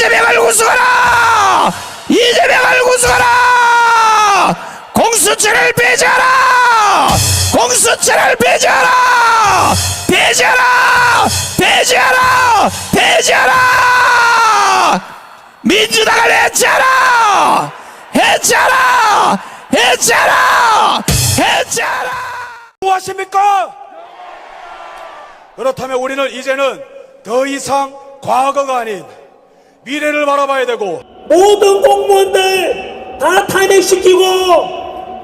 이재명을 우승하라! 이재명을 우승하라! 공수처를 폐지하라! 공수처를 폐지하라! 폐지하라! 폐지하라! 폐지하라! 민주당을 해체하라! 해체하라! 해체하라! 해체하라! 무엇입니까? 그렇다면 우리는 이제는 더 이상 과거가 아닌 미래를 바라봐야 되고 모든 공무원들 다 탄핵시키고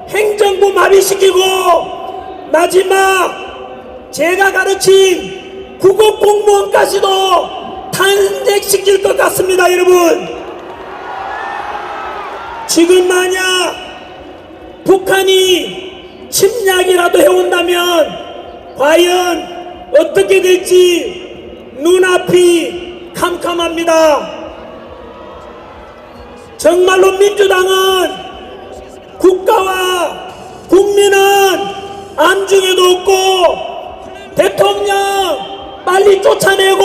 행정부 마비시키고 마지막 제가 가르친 국어 공무원까지도 탄핵시킬 것 같습니다 여러분 지금 만약 북한이 침략이라도 해온다면 과연 어떻게 될지 눈앞이 캄캄합니다. 정말로 민주당은 국가와 국민은 안중에도 없고 대통령 빨리 쫓아내고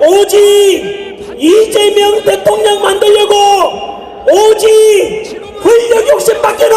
오직 이재명 대통령 만들려고 오직 권력 욕심밖에는.